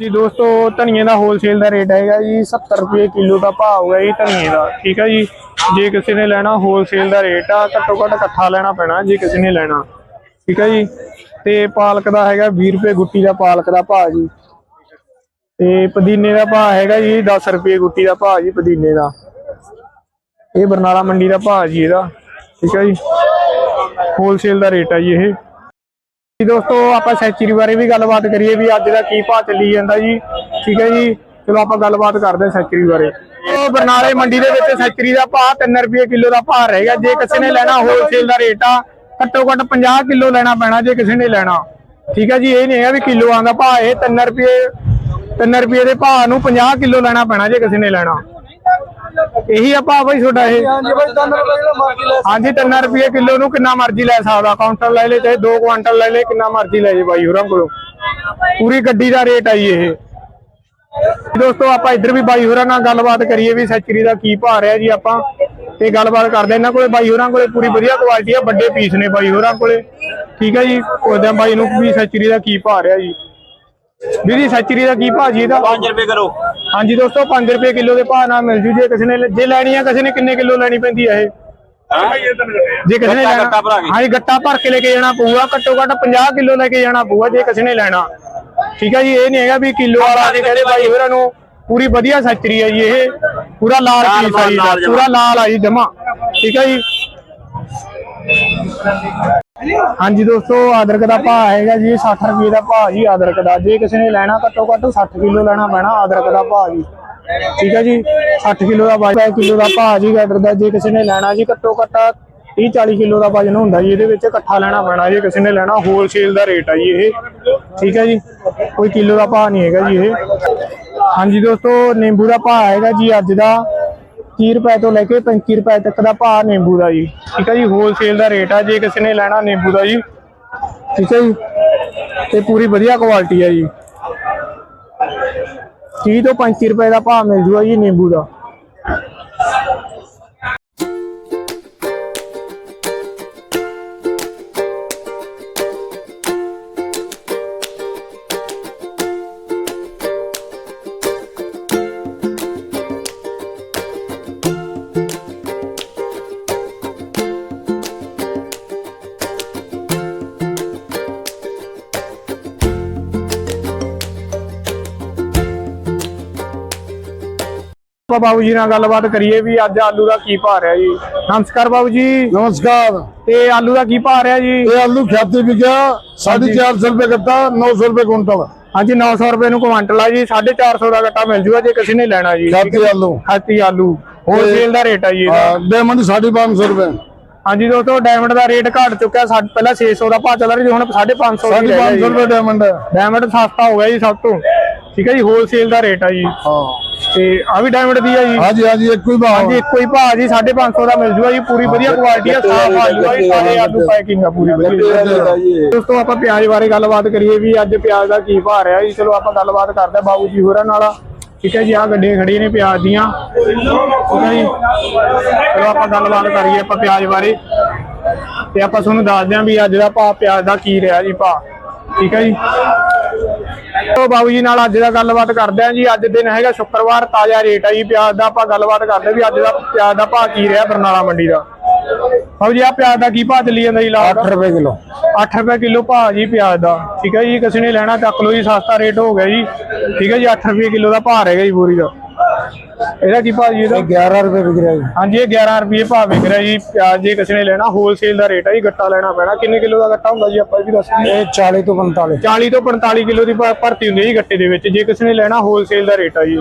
ਜੀ ਦੋਸਤੋ, ਧਨੀਏ ਦਾ ਹੋਲਸੇਲ ਦਾ ਰੇਟ ਹੈਗਾ ਜੀ 70 ਰੁਪਏ ਕਿਲੋ ਦਾ ਭਾਅ ਹੋਗਾ ਜੀ ਧਨੀਏ ਦਾ। ਠੀਕ ਹੈ ਜੀ? ਜੇ ਕਿਸੇ ਨੇ ਲੈਣਾ ਹੋਲਸੇਲ ਦਾ ਰੇਟ ਆ, ਘੱਟੋ ਘੱਟ ਇਕੱਠਾ ਲੈਣਾ ਪੈਣਾ ਜੇ ਕਿਸੇ ਨੇ ਲੈਣਾ। ਠੀਕ ਹੈ ਜੀ? ਤੇ ਪਾਲਕ ਦਾ ਹੈਗਾ 20 ਰੁਪਏ ਗੁੱਟੀ ਦਾ ਪਾਲਕ ਦਾ ਭਾਅ ਜੀ। ਤੇ ਪੁਦੀਨੇ ਦਾ ਭਾਅ ਹੈਗਾ ਜੀ 10 ਰੁਪਏ ਗੁੱਟੀ ਦਾ ਭਾਅ ਜੀ ਪੁਦੀਨੇ ਦਾ। ਇਹ ਬਰਨਾਲਾ ਮੰਡੀ ਦਾ ਭਾਅ ਜੀ ਇਹਦਾ, ਠੀਕ ਹੈ ਜੀ? ਹੋਲਸੇਲ ਦਾ ਰੇਟ ਹੈ ਜੀ ਇਹ। ਜੀ ਦੋਸਤੋ, ਆਪਾਂ ਸੈਚਰੀ ਬਾਰੇ ਵੀ ਗੱਲਬਾਤ ਕਰੀਏ ਵੀ ਅੱਜ ਦਾ ਕੀ ਭਾਅ ਚੱਲੀ ਜਾਂਦਾ ਜੀ, ਠੀਕ ਹੈ ਜੀ? ਚਲੋ ਆਪਾਂ ਗੱਲਬਾਤ ਕਰਦੇ ਹਾਂ ਸੈਚਰੀ ਬਾਰੇ। ਉਹ ਬਰਨਾਲੇ ਮੰਡੀ ਦੇ ਵਿੱਚ ਸੈਚਰੀ ਦਾ ਭਾਅ 3 ਰੁਪਏ ਕਿਲੋ ਦਾ ਭਾਅ ਰਹੇਗਾ ਜੇ ਕਿਸੇ ਨੇ ਲੈਣਾ ਹੋਲਸੇਲ ਦਾ ਰੇਟ ਆ, ਘੱਟੋ ਘੱਟ 50 ਕਿਲੋ ਲੈਣਾ ਪੈਣਾ ਜੇ ਕਿਸੇ ਨੇ ਲੈਣਾ। ਠੀਕ ਹੈ ਜੀ, ਇਹ ਨਹੀਂ ਹੈਗਾ ਵੀ ਕਿਲੋਆਂ ਦਾ ਭਾਅ, ਇਹ 3 ਰੁਪਏ 3 ਰੁਪਏ ਦੇ ਭਾਅ ਨੂੰ 50 ਕਿਲੋ ਲੈਣਾ ਪੈਣਾ ਜੇ ਕਿਸੇ ਨੇ ਲੈਣਾ। ਇਹੀ ਆ ਭਾਅ ਬਾਈ ਤੁਹਾਡਾ ਇਹ। ਹਾਂਜੀ ਬਾਈ 3 ਰੁਪਏ ਕਿਲੋ ਮਰਜ਼ੀ ਲੈ ਹਾਂਜੀ 3 ਰੁਪਏ ਕਿਲੋ ਨੂੰ ਕਿੰਨਾ ਮਰਜ਼ੀ ਲੈ ਸਕਦਾ। ਕਾਊਂਟਰ ਲੈ ਲੈ ਚਾਹੇ 2 ਕੁਆਂਟਲ ਲੈ ਲੈ ਕਿੰਨਾ ਮਰਜ਼ੀ ਲੈ ਜੇ ਬਾਈ ਹੋਰਾਂ ਕੋਲੋਂ। ਪੂਰੀ ਗੱਡੀ ਦਾ ਰੇਟ ਆ ਜੀ ਇਹ। ਦੋਸਤੋ ਆਪਾਂ ਇੱਧਰ ਵੀ ਬਾਈ ਹੋਰਾਂ ਨਾਲ ਗੱਲਬਾਤ ਕਰੀਏ ਵੀ ਸੈਚਰੀ ਦਾ ਕੀ ਭਾਅ ਰਿਹਾ ਜੀ ਆਪਾਂ। ਤੇ ਗੱਲਬਾਤ ਕਰਦੇ ਇਹਨਾਂ ਕੋਲੇ ਬਾਈ ਹੋਰਾਂ ਕੋਲੇ ਪੂਰੀ ਵਧੀਆ ਕੁਆਲਿਟੀ ਆ ਵੱਡੇ ਪੀਸ ਨੇ ਬਾਈ ਹੋਰਾਂ ਕੋਲੇ। ਠੀਕ ਹੈ ਜੀ? ਉਹਦਾ ਬਾਈ ਨੂੰ ਵੀ ਸੈਚਰੀ ਦਾ ਕੀ ਭਾਅ ਰਿਹਾ ਜੀ। ਵੀਰੀ ਸੈਚਰੀ ਦਾ ਕੀ ਭਾਅ ਜੀ ਇਹਦਾ? 5 ਰੁਪਏ ਕਰੋ। ਹਾਂਜੀ ਦੋਸਤੋ 5 ਰੁਪਏ ਕਿਲੋ ਦੇ ਭਾਅ ਨਾਲ ਮਿਲ ਜੂ। ਜੇ ਕਿਸੇ ਨੇ ਜੇ ਲੈਣੀ ਆ ਕਿਸੇ ਨੇ ਕਿੰਨੇ ਕਿਲੋ ਲੈਣੀ ਪੈਂਦੀ ਆ ਇਹ? ਜੇ ਕਿਸੇ ਨੇ ਲੈਣਾ। ਹਾਂਜੀ ਗੱਟਾ ਭਰ ਕੇ ਲੈ ਕੇ ਜਾਣਾ ਪਊਗਾ। ਘੱਟੋ ਘੱਟ 50 ਕਿਲੋ ਲੈ ਕੇ ਜਾਣਾ ਪਊਗਾ ਜੇ ਕਿਸੇ ਨੇ ਲੈਣਾ। ਠੀਕ ਹੈ ਜੀ ਇਹ ਨਹੀਂ ਹੈਗਾ ਵੀ ਕਿਲੋ ਵਾਲਾ ਦੇ ਕਹਿੰਦੇ ਬਾਈ ਹੋਰਾਂ ਨੂੰ ਪੂਰੀ ਵਧੀਆ ਸੈਚਰੀ ਹੈ ਜੀ ਇਹ। ਪੂਰਾ ਲਾਲ ਪੀਸ ਆ ਜੀ। ਪੂਰਾ ਲਾਲ ਆ ਜੀ ਜਮਾ। ਠੀਕ ਹੈ ਜੀ। ਹਾਂਜੀ ਦੋਸਤੋ ਅਦਰਕ ਦਾ ਭਾਅ ਹੈਗਾ ਜੀ 60 ਰੁਪਏ ਦਾ ਭਾਅ ਜੀ ਅਦਰਕ ਦਾ। ਜੇ ਕਿਸੇ ਨੇ ਲੈਣਾ ਘੱਟੋ ਘੱਟ 60 ਕਿਲੋ ਲੈਣਾ ਪੈਣਾ ਅਦਰਕ ਦਾ ਭਾਅ ਜੀ। ਠੀਕ ਹੈ ਜੀ? 60 ਕਿਲੋ ਦਾ 22 ਕਿਲੋ ਦਾ ਭਾਅ ਜੀ ਅਦਰਕ ਦਾ। ਜੇ ਕਿਸੇ ਨੇ ਲੈਣਾ ਜੀ ਘੱਟੋ ਘੱਟ 30 40 ਕਿਲੋ ਦਾ ਵਜਨ ਹੁੰਦਾ ਜੀ, ਇਹਦੇ ਵਿੱਚ ਇਕੱਠਾ ਲੈਣਾ ਪੈਣਾ ਜੇ। ਕਿਸੇ ਨੇ ਲੈਣਾ ਹੋਲਸੇਲ ਦਾ ਰੇਟ ਆ ਜੀ ਇਹ। ਠੀਕ ਹੈ ਜੀ? ਕੋਈ ਕਿਲੋ ਦਾ ਭਾਅ ਨਹੀਂ ਹੈਗਾ ਜੀ ਇਹ। ਹਾਂਜੀ ਦੋਸਤੋ, ਨਿੰਬੂ ਦਾ ਭਾਅ ਹੈਗਾ ਜੀ ਅੱਜ ਦਾ 30 ਰੁਪਏ ਤੋਂ ਲੈ ਕੇ 35 ਰੁਪਏ ਤੱਕ ਦਾ ਭਾਅ ਨਿੰਬੂ ਦਾ ਜੀ। ਠੀਕ ਹੈ ਜੀ ਹੋਲਸੇਲ ਦਾ ਰੇਟ ਆ, ਜੇ ਕਿਸੇ ਨੇ ਲੈਣਾ ਨਿੰਬੂ ਦਾ ਜੀ। ਠੀਕ ਹੈ ਜੀ, ਤੇ ਪੂਰੀ ਵਧੀਆ ਕੁਆਲਿਟੀ ਆ ਜੀ। 30 ਤੋਂ 35 ਰੁਪਏ ਦਾ ਭਾਅ ਮਿਲ ਜੂਗਾ ਜੀ ਨਿੰਬੂ ਦਾ। ਆਪਾਂ ਬਾਬੂ ਜੀ ਨਾਲ ਗੱਲਬਾਤ ਕਰੀਏ ਵੀ ਅੱਜ ਆਲੂ ਦਾ ਕੀ ਭਾਅ ਰਿਹਾ ਜੀ। ਨਮਸਕਾਰ ਬਾਬੂ ਜੀ। ਨਮਸਕਾਰ। ਤੇ ਆਲੂ ਦਾ ਕੀ ਭਾਅ ਰਿਹਾ ਜੀ? ਇਹ ਆਲੂ ਖਿਆਤੀ ਵਿਕਿਆ 450 ਰੁਪਏ ਗੱਟਾ 900 ਰੁਪਏ ਕੁਇੰਟਲ। ਹਾਂਜੀ 900 ਰੁਪਏ ਨੂੰ ਕੁਇੰਟਲ ਆ ਜੀ 450 ਦਾ ਗੱਟਾ ਮਿਲ ਜੂਗਾ ਜੇ ਕਿਸੇ ਨੇ ਲੈਣਾ ਜੀ। ਖਿਆਤੀ ਆਲੂ। ਖਿਆਤੀ ਆਲੂ ਹੋਲਸੇਲ ਦਾ ਰੇਟ ਆ ਜੀ ਇਹਦਾ। ਡਾਇਮੰਡ 550 ਰੁਪਏ। ਹਾਂਜੀ ਦੋਸਤੋ ਡਾਇਮੰਡ ਦਾ ਰੇਟ ਘਟ ਚੁੱਕਿਆ ਪਹਿਲਾਂ 600 ਦਾ ਭਾਅ ਚੱਲ ਰਿਹਾ ਜੀ ਹੁਣ 550 ਰੁਪਏ ਡਾਇਮੰਡ ਡਾਇਮੰਡ ਸਸਤਾ ਹੋ ਗਿਆ ਜੀ ਸਭ ਤੋਂ। ਠੀਕ ਹੈ ਜੀ ਹੋਲ ਸੇਲ ਦਾ ਰੇਟ ਆ ਜੀ। ਹਾਂ। ਤੇ ਆ ਵੀ ਡਾਇਮੰਡ ਦੀ ਆ ਜੀ। ਹਾਂਜੀ ਹਾਂਜੀ ਇੱਕੋ ਹੀ ਭਾਅ। ਹਾਂਜੀ ਇੱਕੋ ਹੀ ਭਾਅ ਜੀ 550 ਦਾ ਮਿਲ ਜੂਗਾ ਜੀ ਪੂਰੀ ਵਧੀਆ ਕੁਆਲਿਟੀ ਆ ਸਾਫ਼ ਆਲੂ ਆ ਜੀ ਸਾਰੇ ਆਲੂ ਪੈਕਿੰਗ ਆ ਪੂਰੀ ਵਧੀਆ ਦੋਸਤੋ ਆਪਾਂ ਪਿਆਜ਼ ਬਾਰੇ ਗੱਲਬਾਤ ਕਰੀਏ ਵੀ ਅੱਜ ਪਿਆਜ਼ ਦਾ ਕੀ ਭਾਅ ਰਿਹਾ ਜੀ। ਚਲੋ ਆਪਾਂ ਗੱਲਬਾਤ ਕਰਦੇ ਆ ਬਾਬੂ ਜੀ ਹੋਰਾਂ ਨਾਲ। ਠੀਕ ਹੈ ਜੀ ਆ ਗੱਡੀਆਂ ਖੜੀਆਂ ਨੇ ਪਿਆਜ਼ ਦੀਆਂ। ਠੀਕ ਹੈ ਜੀ। ਚਲੋ ਆਪਾਂ ਗੱਲਬਾਤ ਕਰੀਏ ਆਪਾਂ ਪਿਆਜ਼ ਬਾਰੇ। ਤੇ ਆਪਾਂ ਤੁਹਾਨੂੰ ਦੱਸਦੇ ਆ ਵੀ ਅੱਜ ਦਾ ਭਾਅ ਪਿਆਜ਼ ਦਾ ਕੀ ਰਿਹਾ ਜੀ ਭਾਅ। ਠੀਕ ਹੈ ਜੀ। ਚਲੋ ਬਾਬੂ ਜੀ ਨਾਲ ਅੱਜ ਦਾ ਗੱਲਬਾਤ ਕਰਦੇ ਆਂ ਜੀ। ਅੱਜ ਦਿਨ ਹੈਗਾ ਸ਼ੁੱਕਰਵਾਰ ਤਾਜ਼ਾ ਰੇਟ ਆ ਜੀ। ਪਿਆਜ਼ ਦਾ ਆਪਾਂ ਗੱਲਬਾਤ ਕਰਦੇ ਵੀ ਅੱਜ ਦਾ ਪਿਆਜ਼ ਦਾ ਭਾਅ ਕੀ ਰਿਹਾ ਬਰਨਾਲਾ ਮੰਡੀ ਦਾ। ਬਾਬੂ ਜੀ ਆ ਪਿਆਜ਼ ਦਾ ਕੀ ਭਾਅ ਚੱਲੀ ਜਾਂਦਾ ਜੀ ਲਾਟ 8 ਰੁਪਏ ਕਿਲੋ। 8 ਰੁਪਏ ਕਿਲੋ ਭਾਅ ਜੀ ਪਿਆਜ਼ ਦਾ। ਠੀਕ ਹੈ ਜੀ ਕਿਸੇ ਨੇ ਲੈਣਾ ਚੱਕ ਲਓ ਜੀ ਸਸਤਾ ਰੇਟ ਹੋ ਗਿਆ ਜੀ। ਠੀਕ ਹੈ ਜੀ 8 ਰੁਪਏ ਕਿਲੋ ਦਾ ਭਾਅ ਰਹਿ ਗਿਆ ਜੀ ਪੂਰੀ ਦਾ। ਇਹਦਾ ਕੀ ਭਾਅ ਜੀ ਇਹਦਾ? 11 ਰੁਪਏ ਵਿਕ ਰਿਹਾ ਜੀ। ਹਾਂਜੀ ਇਹ 11 ਰੁਪਏ ਭਾਅ ਵਿਕ ਰਿਹਾ ਜੀ। ਪਿਆਜ਼ ਜੇ ਕਿਸੇ ਨੇ ਲੈਣਾ ਹੋਲਸੇਲ ਦਾ ਰੇਟ ਹੈ ਜੀ ਗੱਟਾ ਲੈਣਾ ਪੈਣਾ। ਕਿੰਨੇ ਕਿਲੋ ਦਾ ਗੱਟਾ ਹੁੰਦਾ ਜੀ ਆਪਾਂ ਵੀ ਦੱਸ ਦਿੰਦੇ ਇਹ 40 ਤੋਂ 45 40 ਤੋਂ 45 ਕਿਲੋ ਦੀ ਭਰਤੀ ਹੁੰਦੀ ਜੀ ਗੱਟੇ ਦੇ ਵਿੱਚ। ਜੇ ਕਿਸੇ ਨੇ ਲੈਣਾ ਹੋਲਸੇਲ ਦਾ ਰੇਟ ਹੈ ਜੀ।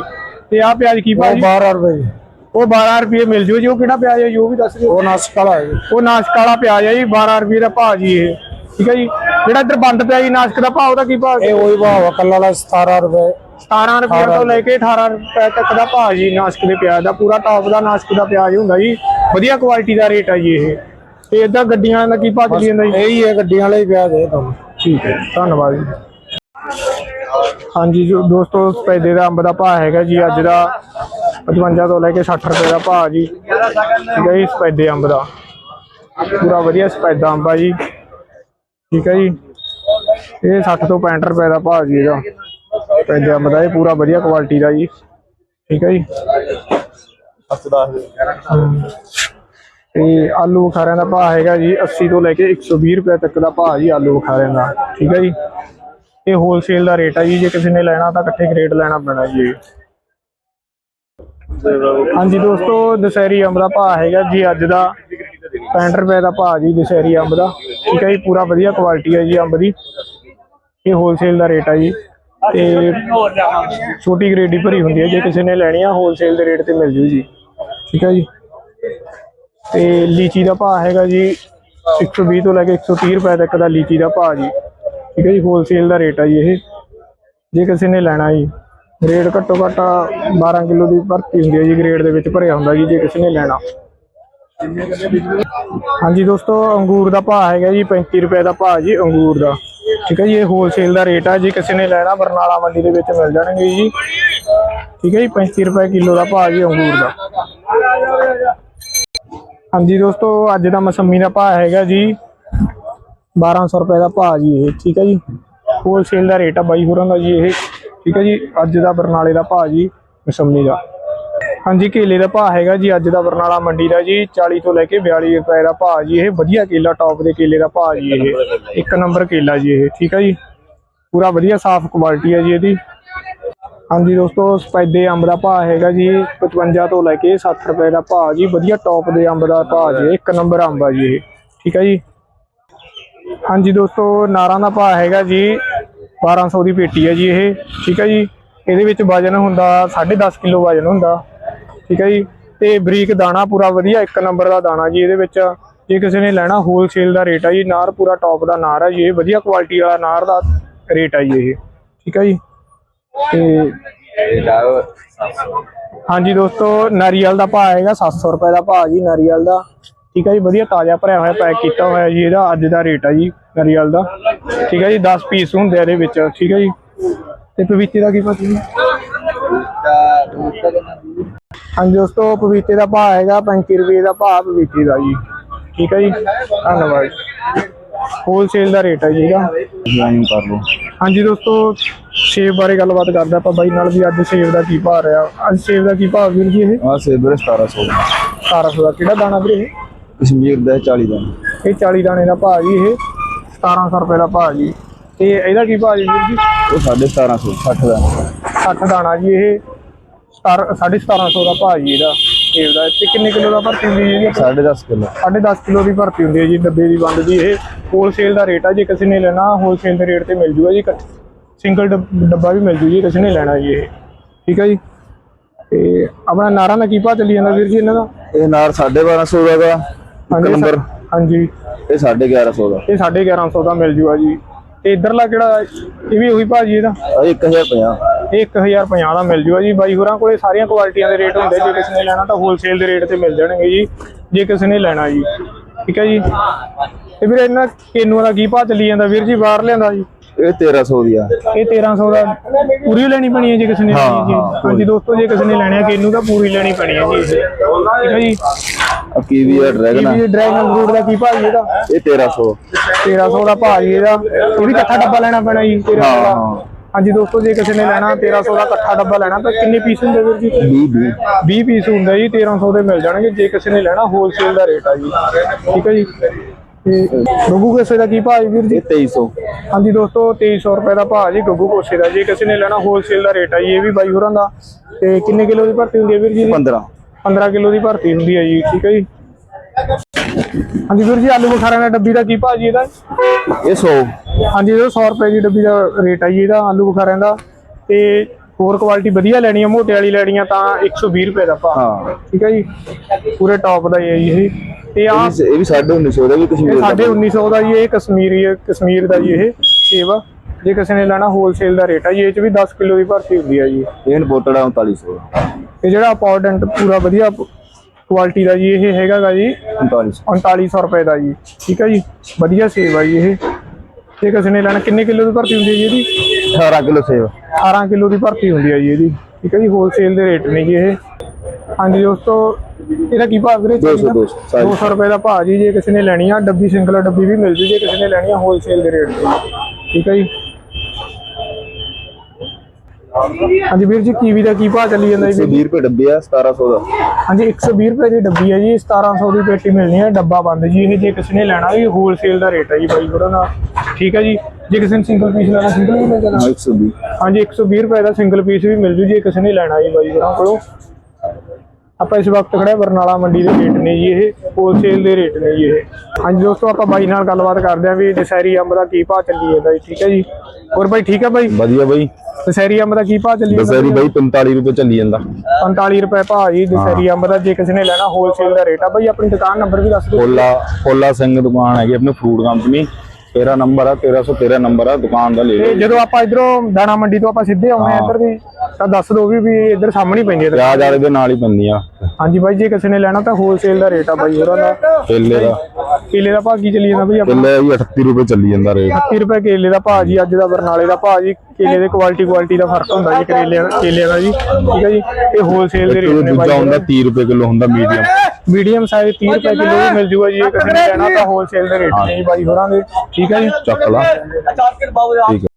ਤੇ ਆ ਪਿਆਜ਼ ਕੀ ਭਾਅ ਜੀ? 12 ਰੁਪਏ ਜੀ। ਉਹ 12 ਰੁਪਏ ਮਿਲ ਜੂ ਜੀ। ਉਹ ਕਿਹੜਾ ਪਿਆਜ਼ ਹੈ ਜੀ? ਉਹ ਵੀ ਦੱਸ ਦਿਓ। ਉਹ ਨਾਸਿਕ ਵਾਲਾ ਹੈ ਉਹ ਨਾਸਿਕ ਵਾਲਾ ਪਿਆਜ਼ ਹੈ ਜੀ 12 ਰੁਪਏ ਦਾ ਭਾਅ ਜੀ ਇਹ। ਠੀਕ ਹੈ ਜੀ? ਜਿਹੜਾ ਇੱਧਰ ਬੰਦ ਪਿਆ ਜੀ ਨਾਸ਼ਕ ਦਾ ਭਾਅ ਉਹਦਾ ਕੀ ਭਾਅ? ਇਹ ਉਹੀ ਭਾਅ ਕੱਲਾ ਵਾਲਾ 17 ਰੁਪਏ। 17 ਰੁਪਏ ਤੋਂ ਲੈ ਕੇ 18 ਰੁਪਏ ਤੱਕ ਦਾ ਭਾਅ ਜੀ ਨਾਸ਼ਕ ਦੇ ਪਿਆਜ਼ ਦਾ ਪੂਰਾ ਟਾਪ ਦਾ ਨਾਸ਼ਕ ਦਾ ਪਿਆਜ਼ ਹੁੰਦਾ ਜੀ। ਵਧੀਆ ਕੁਆਲਿਟੀ ਦਾ ਰੇਟ ਆ ਜੀ ਇਹ। ਤੇ ਇਦਾਂ ਗੱਡੀਆਂ ਦਾ ਕੀ ਭਾਅ ਚੱਲੀ ਜਾਂਦਾ ਜੀ। ਇਹੀ ਹੈ ਗੱਡੀਆਂ ਵਾਲੇ ਪਿਆਜ਼ ਹੈ ਤੁਹਾਨੂੰ ਠੀਕ ਹੈ ਧੰਨਵਾਦ ਜੀ। ਹਾਂਜੀ ਜੋ ਦੋਸਤੋ ਸਪੈਦੇ ਦਾ ਅੰਬ ਦਾ ਭਾਅ ਹੈਗਾ ਜੀ ਅੱਜ ਦਾ 55 ਤੋਂ ਲੈ ਕੇ 60 ਰੁਪਏ ਦਾ ਭਾਅ ਜੀ। ਠੀਕ ਹੈ ਜੀ ਸਪੈਦੇ ਅੰਬ ਦਾ। ਪੂਰਾ ਵਧੀਆ ਸਪੈਦਾ ਅੰਬ ਆ ਜੀ। ਠੀਕ ਹੈ ਜੀ। ਇਹ 60 ਤੋਂ 65 ਰੁਪਏ ਦਾ ਭਾਅ ਜੀ ਇਹਦਾ। ਸਪੈਦੇ ਅੰਬ ਦਾ ਇਹ ਪੂਰਾ ਵਧੀਆ ਕੁਆਲਿਟੀ ਦਾ ਜੀ। ਠੀਕ ਹੈ ਜੀ। ਤੇ ਆਲੂ ਬੁਖਾਰਿਆਂ ਦਾ ਭਾਅ ਹੈਗਾ ਜੀ 80 ਤੋਂ ਲੈ ਕੇ 120 ਰੁਪਏ ਤੱਕ ਦਾ ਭਾਅ ਜੀ ਆਲੂ ਬੁਖਾਰਿਆਂ ਦਾ। ਠੀਕ ਹੈ ਜੀ। ਇਹ ਹੋਲਸੇਲ ਦਾ ਰੇਟ ਹੈ ਜੀ, ਜੇ ਕਿਸੇ ਨੇ ਲੈਣਾ ਤਾਂ ਇਕੱਠੇ ਰੇਟ ਲੈਣਾ ਪੈਣਾ ਜੀ। ਹਾਂਜੀ ਦੋਸਤੋ, ਦਸ਼ਹਿਰੀ ਅੰਬ ਦਾ ਭਾਅ ਹੈਗਾ ਜੀ, ਅੱਜ ਦਾ 65 ਰੁਪਏ ਦਾ ਭਾਅ ਜੀ ਦਸ਼ਹਿਰੀ ਅੰਬ ਦਾ। ਠੀਕ ਹੈ ਜੀ, ਪੂਰਾ ਵਧੀਆ ਕੁਆਲਿਟੀ ਹੈ ਜੀ ਅੰਬ ਦੀ। ਇਹ ਹੋਲਸੇਲ ਦਾ ਰੇਟ ਆ ਜੀ। ਤੇ ਛੋਟੀ ਗ੍ਰੇਡ ਦੀ ਭਰੀ ਹੁੰਦੀ ਹੈ, ਜੇ ਕਿਸੇ ਨੇ ਲੈਣੀ ਆ ਹੋਲਸੇਲ ਦੇ ਰੇਟ ਤੇ ਮਿਲ ਜੂ ਜੀ। ਠੀਕ ਹੈ ਜੀ? ਤੇ ਲੀਚੀ ਦਾ ਭਾਅ ਹੈਗਾ ਜੀ 120 ਤੋਂ ਲੈ ਕੇ 130 ਰੁਪਏ ਤੱਕ ਦਾ ਲੀਚੀ ਦਾ ਭਾਅ ਜੀ। ਠੀਕ ਹੈ ਜੀ? ਹੋਲਸੇਲ ਦਾ ਰੇਟ ਆ ਜੀ ਇਹ। ਜੇ ਕਿਸੇ ਨੇ ਲੈਣਾ ਜੀ ਗ੍ਰੇਡ ਘੱਟੋ ਘੱਟ 12 ਕਿਲੋ ਦੀ ਭਰਤੀ ਹੁੰਦੀ ਹੈ ਜੀ ਗ੍ਰੇਡ ਦੇ ਵਿੱਚ ਭਰਿਆ ਹੁੰਦਾ ਜੀ, ਜੇ ਕਿਸੇ ਨੇ ਲੈਣਾ। ਹਾਂਜੀ ਦੋਸਤੋ, ਅੰਗੂਰ ਦਾ ਭਾਅ ਹੈਗਾ ਜੀ 35 ਰੁਪਏ ਦਾ ਭਾਅ ਜੀ ਅੰਗੂਰ ਦਾ। ਠੀਕ ਹੈ ਜੀ, ਇਹ ਹੋਲਸੇਲ ਦਾ ਰੇਟ ਆ ਜੀ, ਕਿਸੇ ਨੇ ਲੈਣਾ, ਬਰਨਾਲਾ ਮੰਡੀ ਦੇ ਵਿੱਚ ਮਿਲ ਜਾਣਗੇ ਜੀ। ਠੀਕ ਹੈ ਜੀ 35 ਰੁਪਏ ਕਿਲੋ ਦਾ ਭਾਅ ਜੀ ਅੰਗੂਰ ਦਾ। ਹਾਂਜੀ ਦੋਸਤੋ, ਅੱਜ ਦਾ ਮਸੰਮੀ ਦਾ ਭਾਅ ਹੈਗਾ ਜੀ 1200 ਰੁਪਏ ਦਾ ਭਾਅ ਜੀ ਇਹ, ਠੀਕ ਹੈ ਜੀ। ਹੋਲਸੇਲ ਦਾ ਰੇਟ ਆ ਬਾਈ ਹੋਰਾਂ ਦਾ ਜੀ ਇਹ। ਠੀਕ ਹੈ ਜੀ, ਅੱਜ ਦਾ ਬਰਨਾਲੇ ਦਾ ਭਾਅ ਜੀ, ਮਸੰਮੀ ਦਾ। ਹਾਂਜੀ, ਕੇਲੇ ਦਾ ਭਾਅ ਹੈਗਾ ਜੀ, ਅੱਜ ਦਾ ਬਰਨਾਲਾ ਮੰਡੀ ਦਾ ਜੀ 40 ਤੋਂ ਲੈ ਕੇ 42 ਰੁਪਏ ਦਾ ਭਾਅ ਜੀ, ਇਹ ਵਧੀਆ ਕੇਲਾ ਟੌਪ ਦੇ ਕੇਲੇ ਦਾ ਭਾਅ ਜੀ ਇਹ। ਇੱਕ ਨੰਬਰ ਕੇਲਾ ਜੀ ਇਹ, ਠੀਕ ਹੈ ਜੀ? ਪੂਰਾ ਵਧੀਆ ਸਾਫ਼ ਕੁਆਲਿਟੀ ਹੈ ਜੀ ਇਹਦੀ। ਹਾਂਜੀ ਦੋਸਤੋ, ਸਪੈਦੇ ਅੰਬ ਦਾ ਭਾਅ ਹੈਗਾ ਜੀ 55 ਤੋਂ ਲੈ ਕੇ 60 ਰੁਪਏ ਦਾ ਭਾਅ ਜੀ, ਵਧੀਆ ਟੌਪ ਦੇ ਅੰਬ ਦਾ ਭਾਅ ਜੀ, ਇੱਕ ਨੰਬਰ ਅੰਬ ਆ ਜੀ ਇਹ, ਠੀਕ ਹੈ ਜੀ? ਹਾਂਜੀ ਦੋਸਤੋ, ਨਾਰਾਂ ਦਾ ਭਾਅ ਹੈਗਾ ਜੀ 1200 ਦੀ ਪੇਟੀ ਹੈ ਜੀ ਇਹ, ਠੀਕ ਹੈ ਜੀ? ਇਹਦੇ ਵਿੱਚ ਵਜਨ ਹੁੰਦਾ 10.5 ਕਿਲੋ ਵਜਨ ਹੁੰਦਾ। ਠੀਕ ਹੈ ਜੀ? ਤੇ ਬਰੀਕ ਦਾਣਾ ਪੂਰਾ ਵਧੀਆ, ਇੱਕ ਨੰਬਰ ਦਾ ਦਾਣਾ ਜੀ ਇਹਦੇ ਵਿੱਚ। ਜੇ ਕਿਸੇ ਨੇ ਲੈਣਾ ਹੋਲਸੇਲ ਦਾ ਰੇਟ ਹੈ ਜੀ, ਨਾਰ ਪੂਰਾ ਟੌਪ ਦਾ ਨਾਰ ਹੈ ਜੀ, ਇਹ ਵਧੀਆ ਕੁਆਲਿਟੀ ਵਾਲਾ ਨਾਰ ਦਾ ਰੇਟ ਹੈ ਜੀ ਇਹ। ਠੀਕ ਹੈ ਜੀ? ਤੇ ਹਾਂਜੀ ਦੋਸਤੋ, ਨਾਰੀਅਲ ਦਾ ਭਾਅ ਹੈਗਾ 700 ਰੁਪਏ ਦਾ ਭਾਅ ਜੀ ਨਾਰੀਅਲ ਦਾ। ਠੀਕ ਹੈ ਜੀ, ਵਧੀਆ ਤਾਜ਼ਾ ਭਰਿਆ ਹੋਇਆ ਪੈਕ ਕੀਤਾ ਹੋਇਆ ਜੀ ਇਹਦਾ, ਅੱਜ ਦਾ ਰੇਟ ਆ ਜੀ ਨਾਰੀਅਲ ਦਾ। ਠੀਕ ਹੈ ਜੀ 10 ਪੀਸ ਹੁੰਦੇ ਆ ਇਹਦੇ ਵਿੱਚ। ਠੀਕ ਹੈ ਜੀ? ਤੇ ਪਪੀਤੇ ਦਾ ਕੀ ਪਤਾ ਜੀ? ਹਾਂਜੀ ਦੋਸਤੋ ਪਪੀਤੇ ਦਾ ਭਾਅ ਹੈਗਾ 35 ਰੁਪਏ ਦਾ ਭਾਅ ਪਪੀਤੇ ਦਾ ਜੀ। ਠੀਕ ਹੈ ਜੀ? ਧੰਨਵਾਦ ਹੋਲਸੇਲ ਦਾ ਰੇਟ ਹੈ ਜੀ ਇਹਦਾ। ਜੁਆਇਨ ਕਰ ਲਓ। ਹਾਂਜੀ ਦੋਸਤੋ ਸੇਬ ਬਾਰੇ ਗੱਲਬਾਤ ਕਰਦੇ ਆਪਾਂ। ਬਾਈ ਨਾਲ ਵੀ ਅੱਜ ਸੇਬ ਦਾ ਕੀ ਭਾਅ ਰਿਹਾ? ਅੱਜ ਸੇਬ ਦਾ ਕੀ ਭਾਅ ਵੀਰ ਜੀ ਇਹ? ਆ ਸੇਬ ਵੀਰੇ 1700 1700 ਦਾ। ਕਿਹੜਾ ਦਾਣਾ ਵੀਰੇ ਇਹ? ਕਸ਼ਮੀਰ ਦਾ 40 ਦਾ। ਇਹ 40 ਦਾਣੇ ਦਾ ਭਾਅ ਜੀ ਇਹ। 1700 ਰੁਪਏ ਦਾ ਭਾਅ ਜੀ। ਤੇ ਇਹਦਾ ਕੀ ਭਾਅ ਜੀ ਵੀਰ ਜੀ? ਉਹ 1750 60 ਦਾ। 60 ਦਾਣਾ ਜੀ ਇਹ। 1750 ਦਾ ਭਾਅ ਜੀ ਇਹਦਾ ਸੇਬ ਦਾ ਤੇ ਕਿੰਨੇ ਕਿਲੋ ਦਾ ਭਰਤੀ ਹੁੰਦੀ ਹੈ ਜੀ? 10.5 ਕਿਲੋ। 10.5 ਕਿਲੋ ਦੀ ਭਰਤੀ ਹੁੰਦੀ ਹੈ ਜੀ ਡੱਬੇ ਦੀ ਵੰਡ ਦੀ। ਇਹ ਹੋਲਸੇਲ ਦਾ ਰੇਟ ਆ ਜੇ ਕਿਸੇ ਨੇ ਲੈਣਾ ਹੋਲਸੇਲ ਦੇ ਰੇਟ ਤੇ ਮਿਲ ਜੂਗਾ ਜੀ ਸਿੰਗਲ ਡੱਬਾ ਵੀ ਮਿਲ ਜੂ ਜੀ ਕਿਸੇ ਨੇ ਲੈਣਾ ਜੀ ਇਹ। ਠੀਕ ਹੈ ਜੀ? ਤੇ ਆਪਣਾ ਨਾਰਾਂ ਦਾ ਕੀ ਭਾਅ ਚੱਲੀ ਜਾਂਦਾ ਵੀਰ ਜੀ ਇਹਨਾਂ ਦਾ? ਇਹ ਨਾਰ 1250 ਦਾ ਗਾ ਇੱਕ ਨੰਬਰ ਹਾਂਜੀ। ਇਹ 1150 ਦਾ। ਇਹ 1150 ਦਾ ਮਿਲ ਜੂਗਾ ਜੀ। ਤੇ ਇਧਰਲਾ ਕਿਹੜਾ ਇਹ ਵੀ ਉਹੀ ਭਾਅ ਜੀ ਇਹਦਾ? ਆ 1050 ਇਹ 1050 ਦਾ ਮਿਲ ਜੂਗਾ ਜੀ। ਬਾਈ ਹੋਰਾਂ ਕੋਲੇ ਸਾਰੀਆਂ ਕੁਆਲਿਟੀਆਂ ਦੇ ਰੇਟ ਹੁੰਦੇ। ਜੇ ਕਿਸੇ ਨੇ ਲੈਣਾ ਤਾਂ ਹੋਲਸੇਲ ਦੇ ਰੇਟ ਤੇ ਮਿਲ ਜਾਣਗੇ ਜੀ। ਜੇ ਕਿਸੇ ਨੇ ਲੈਣਾ ਜੀ। ਠੀਕ ਹੈ ਜੀ। ਤੇ ਵੀਰ ਇਹਨਾਂ ਕੇਨੂਆਂ ਦਾ ਕੀ ਭਾਅ ਚੱਲੀ ਜਾਂਦਾ? ਵੀਰ ਜੀ ਬਾਹਰ ਲਿਆਂਦਾ ਜੀ। ਇਹ 1300 ਦੀ ਆ। ਇਹ 1300 ਦਾ ਪੂਰੀ ਲੈਣੀ ਪੈਣੀ ਹੈ ਜੇ ਕਿਸੇ ਨੇ ਲੈਣੀ ਹੈ ਜੀ। ਹਾਂ, ਹਾਂਜੀ ਦੋਸਤੋ ਜੇ ਕਿਸੇ ਨੇ ਲੈਣੀ ਹੈ ਕੇਨੂ ਤਾਂ ਪੂਰੀ ਲੈਣੀ ਪੈਣੀ ਹੈ ਜੀ। ਠੀਕ ਹੈ ਜੀ। ਆ ਕੀਵੀ ਆ ਡਰੈਗਨ ਇਹ ਡਰੈਗਨ ਫਰੂਟ ਦਾ ਕੀ ਭਾਅ ਜੀ ਇਹਦਾ? ਇਹ 1300 1300 ਦਾ ਭਾਅ ਜੀ ਇਹਦਾ। ਇਹ ਵੀ ਇਕੱਠਾ ਡੱਬਾ ਲੈਣਾ ਪੈਣਾ ਜੀ 1300 ਹਾਂ ਦਾ। ਹਾਂ। ਹਾਂਜੀ ਦੋਸਤੋ ਜੇ ਕਿਸੇ ਨੇ ਲੈਣਾ 1300 ਦਾ ਇਕੱਠਾ ਡੱਬਾ ਲੈਣਾ ਤਾਂ ਕਿੰਨੇ ਪੀਸ ਹੁੰਦੇ ਵੀਰ ਜੀ? 20 20 20 ਪੀਸ ਹੁੰਦਾ ਜੀ 1300 ਦੇ ਮਿਲ ਜਾਣਗੇ ਜੇ ਕਿਸੇ ਨੇ ਲੈਣਾ ਹੋਲਸੇਲ ਦਾ ਰੇਟ ਆ ਜੀ। ਠੀਕ ਹੈ ਜੀ? ਤੇ ਗੱਗੂ ਕੋਸੇ ਦਾ ਕੀ ਭਾਅ ਹੈ ਵੀਰ ਜੀ? ਇਹ 2300 ਹਾਂਜੀ ਦੋਸਤੋ 2300 ਰੁਪਏ ਦਾ ਭਾਅ ਜੀ ਗੱਗੂ ਕੋਸੇ ਦਾ। ਜੇ ਕਿਸੇ ਨੇ ਲੈਣਾ ਹੋਲਸੇਲ ਦਾ ਰੇਟ ਆ ਜੀ ਇਹ ਵੀ ਬਾਈ ਹੋਰਾਂ ਦਾ। ਤੇ ਕਿੰਨੇ ਕਿਲੋ ਦੀ ਭਰਤੀ ਹੁੰਦੀ ਹੈ ਵੀਰ ਜੀ? ਇਹਦੀ? 15 15 ਕਿਲੋ ਦੀ ਭਰਤੀ ਹੁੰਦੀ ਹੈ ਜੀ ਠੀਕ ਹੈ ਜੀ? ਹਾਂਜੀ ਵੀਰ ਜੀ ਆਲੂ ਬੁਖਾਰਿਆਂ ਦਾ ਡੱਬੀ ਦਾ ਕੀ ਭਾਅ ਜੀ ਇਹਦਾ? ਇਹ 100 ਹਾਂਜੀ ਇਹ 100 ਰੁਪਏ ਦੀ ਡੱਬੀ ਦਾ ਰੇਟ ਆ ਜੀ ਇਹਦਾ ਆਲੂ ਬੁਖਾਰਿਆਂ ਦਾ। ਤੇ ਹੋਰ ਕੁਆਲਿਟੀ ਵਧੀਆ ਲੈਣੀ ਆ ਮੋਟੇ ਵਾਲੀ ਲੈਣੀ ਆ ਤਾਂ 120 ਰੁਪਏ ਦਾ ਭਾਅ। ਹਾਂ। ਠੀਕ ਹੈ ਜੀ? ਪੂਰੇ ਟੌਪ ਦਾ ਹੀ ਹੈ ਜੀ ਇਹ। ਤੇ ਆ ਇਹ ਵੀ- ਇਹ ਵੀ 1950 ਦਾ ਵੀ ਕਸ਼ਮੀਰ ਇਹ ਦਾ ਸਾਡੇ 1900 ਦਾ ਜੀ ਇਹ ਕਸ਼ਮੀਰੀ ਕਸ਼ਮੀਰ ਦਾ ਜੀ ਇਹ ਆ। ਜੇ ਕਿਸੇ ਨੇ ਲੈਣਾ ਹੋਲਸੇਲ ਦਾ ਰੇਟ ਆ ਜੀ ਇਹ ਚ ਵੀ 10 ਕਿਲੋ ਦੀ ਭਰਤੀ ਹੁੰਦੀ ਆ ਜੀ। ਇਹ ਇੰਪੋਰਟਡ ਆ 3900 ਦਾ ਤੇ ਜਿਹੜਾ ਪਾਊਡੈਂਟ ਪੂਰਾ ਵਧੀਆ ਕੁਆਲਿਟੀ ਦਾ ਜੀ ਇਹ ਹੈਗਾ ਗਾ ਜੀ 3900 3900 ਰੁਪਏ ਦਾ ਜੀ। ਠੀਕ ਹੈ ਜੀ? ਵਧੀਆ ਸੇਬ ਆ ਜੀ ਇਹ। ਜੇ ਕਿਸੇ ਨੇ ਲੈਣਾ ਕਿੰਨੇ ਕਿਲੋ ਦੀ ਭਰਤੀ ਹੁੰਦੀ ਹੈ ਜੀ ਇਹਦੀ? 18 ਕਿਲੋ ਸੇਬ। 18 ਕਿਲੋ ਦੀ ਭਰਤੀ ਹੁੰਦੀ ਹੈ ਜੀ ਇਹਦੀ। ਠੀਕ ਹੈ ਜੀ? ਹੋਲਸੇਲ ਦੇ ਰੇਟ ਨੇ ਜੀ ਇਹ। ਹਾਂਜੀ ਦੋਸਤੋ ਇਹਦਾ ਕੀ ਭਾਅ ਵੀਰੇ? 200 200 ਸਾਰੀ। 200 ਰੁਪਏ ਦਾ ਭਾਅ ਜੀ ਜੇ ਕਿਸੇ ਨੇ ਲੈਣੀ ਆ ਡੱਬੀ ਸਿੰਗਲ ਡੱਬੀ ਵੀ ਮਿਲ ਜੂ ਜੇ ਕਿਸੇ ਨੇ ਲੈਣੀ ਆ ਹੋਲਸੇਲ ਦੇ ਰੇਟ ਤੇ। ਠੀਕ ਹੈ ਜੀ? ਹਾਂਜੀ ਵੀਰ ਜੀ ਕੀਵੀ ਦਾ ਕੀ ਭਾਅ ਚੱਲੀ ਜਾਂਦਾ ਜੀ? ਵੀਰ ਜੀ? 120 ਰੁਪਏ ਡੱਬੇ ਆ 1700 ਦਾ। ਹਾਂਜੀ 120 ਰੁਪਏ ਦੀ ਡੱਬੀ ਹੈ ਜੀ 1700 ਦੀ ਪੇਟੀ ਮਿਲਣੀ ਹੈ ਡੱਬਾ ਬੰਦ ਜੀ। ਇਹ ਜੇ ਕਿਸੇ ਨੇ ਲੈਣਾ ਵੀ ਹੋਲਸੇਲ ਦਾ ਰੇਟ ਹੈ ਜੀ ਬਾਈ ਥੋੜਾ ਦਾ। ਠੀਕ ਹੈ ਜੀ? ਜੇ ਕਿਸੇ ਨੇ ਸਿੰਗਲ ਪੀਸ ਲੈਣਾ ਸਿੰਗਲ ਵੀ ਮਿਲ ਜਾਣਾ? ਹਾਂ 120 ਹਾਂਜੀ 120 ਰੁਪਏ ਦਾ ਸਿੰਗਲ ਪੀਸ ਵੀ ਮਿਲ ਜੂ ਜੇ ਕਿਸੇ ਨੇ ਲੈਣਾ ਜੀ ਬਾਈ ਹੋਰਾਂ ਕੋਲੋਂ। ਆਪਾਂ ਇਸ ਵਕਤ ਖੜੇ ਬਰਨਾਲਾ ਮੰਡੀ ਦੇ ਰੇਟ ਨੇ ਜੀ ਇਹ ਹੋਲਸੇਲ ਦੇ ਰੇਟ ਨੇ ਜੀ ਇਹ। ਹਾਂਜੀ ਦੋਸਤੋ ਆਪਾਂ ਬਾਈ ਨਾਲ ਗੱਲਬਾਤ ਕਰਦੇ ਆਂ ਵੀ ਦਸ਼ਹਿਰੀ ਅੰਬ ਦਾ ਕੀ ਭਾਅ ਚੱਲੀ ਜਾਂਦਾ ਜੀ ਠੀਕ ਹੈ ਜੀ? ਹੋਰ ਬਾਈ ਠੀਕ ਹੈ ਬਾਈ? ਵਧੀਆ ਬਾਈ। ਦਸ਼ਹਿਰੀ ਅੰਬ ਦਾ ਕੀ ਭਾਅ ਚੱਲੀ ਜਾਂਦਾ ਦਸਹਿਰੀ ਬਾਈ 45 ਰੁਪਏ ਚੱਲੀ ਜਾਂਦਾ। 45 ਰੁਪਏ ਭਾਅ ਜੀ ਦਸ਼ਹਿਰੀ ਅੰਬ ਦਾ ਜੇ ਕਿਸੇ ਨੇ ਲੈਣਾ ਹੋਲਸੇਲ ਦਾ ਰੇਟ ਆ। ਬਾਈ ਆਪਣੀ ਦੁਕਾਨ ਨੰਬਰ ਵੀ ਦੱਸ ਦਿਓ। ਫੋਲਾ ਫੋਲਾ ਸਿੰਘ ਦੁਕਾਨ ਹੈਗੀ ਆਪਣੀ ਫਰੂਟ ਕੰਪਨੀ ਤੇਰਾ ਨੰਬਰ ਆ 1313 ਨੰਬਰ ਆ ਦੁਕਾਨ ਦਾ ਲੈ ਲਓ ਜਦੋਂ ਆਪਾਂ ਇਧਰੋਂ ਦਾਣਾ ਮੰਡੀ ਤੋਂ ਆਪਾਂ ਸਿੱਧੇ ਆਉਣੇ ਆ ਇੱਧਰ ਦੀ ਤਾਂ ਦੱਸ ਦਿਓ ਵੀ ਵੀ ਇੱਧਰ ਸਾਹਮਣੇ ਹੀ ਪੈਂਦੀ ਹੈ ਪਿਆਜ਼ ਵਾਲੇ ਦੇ ਨਾਲ ਹੀ ਪੈਂਦੀਆਂ। ਹਾਂਜੀ ਬਾਈ ਜੇ ਕਿਸੇ ਨੇ ਲੈਣਾ ਤਾਂ ਹੋਲਸੇਲ ਦਾ ਰੇਟ ਆ ਬਾਈ ਹੋਰਾਂ ਦਾ ਕੇਲੇ ਦਾ। ਕੇਲੇ ਦਾ ਭਾਅ ਕੀ ਚੱਲੀ ਜਾਂਦਾ ਬਾਈ ਆਪਣਾ? ਕੇਲੇ ਵੀ 38 ਰੁਪਏ ਚੱਲੀ ਜਾਂਦਾ ਰੇਟ 30 ਰੁਪਏ ਕੇਲੇ ਦਾ ਭਾਅ ਜੀ ਅੱਜ ਦਾ ਬਰਨਾਲੇ ਦਾ ਭਾਅ ਜੀ। ਕੇਲੇ ਦੇ ਕੁਆਲਿਟੀ ਕੁਆਲਿਟੀ ਦਾ ਫ਼ਰਕ ਹੁੰਦਾ ਜੀ ਕਰੇਲਿਆਂ ਕੇਲਿਆਂ ਦਾ ਜੀ। ਠੀਕ ਹੈ ਜੀ? ਇਹ ਹੋਲਸੇਲ ਦੇ ਰੇਟ ਨੇ ਦੂਜਾ ਬਾਈ ਹੁੰਦਾ 30 ਰੁਪਏ ਕਿਲੋ ਹੁੰਦਾ ਮੀਡੀਅਮ ਮੀਡੀਅਮ ਸਾਈਜ਼ 30 ਰੁਪਏ ਕਿਲੋ ਵੀ ਮਿਲ ਜੂਗਾ ਜੀ। ਜੇ ਕਿਸੇ ਨੇ ਲੈਣਾ ਤਾਂ ਹੋਲਸੇਲ ਦੇ ਰੇਟ ਨੇ ਜੀ ਬਾਈ ਹੋਰਾਂ ਦੇ। ਠੀਕ ਹੈ ਜੀ? ਚੱਕ ਲਾ। ਠੀਕ ਹੈ।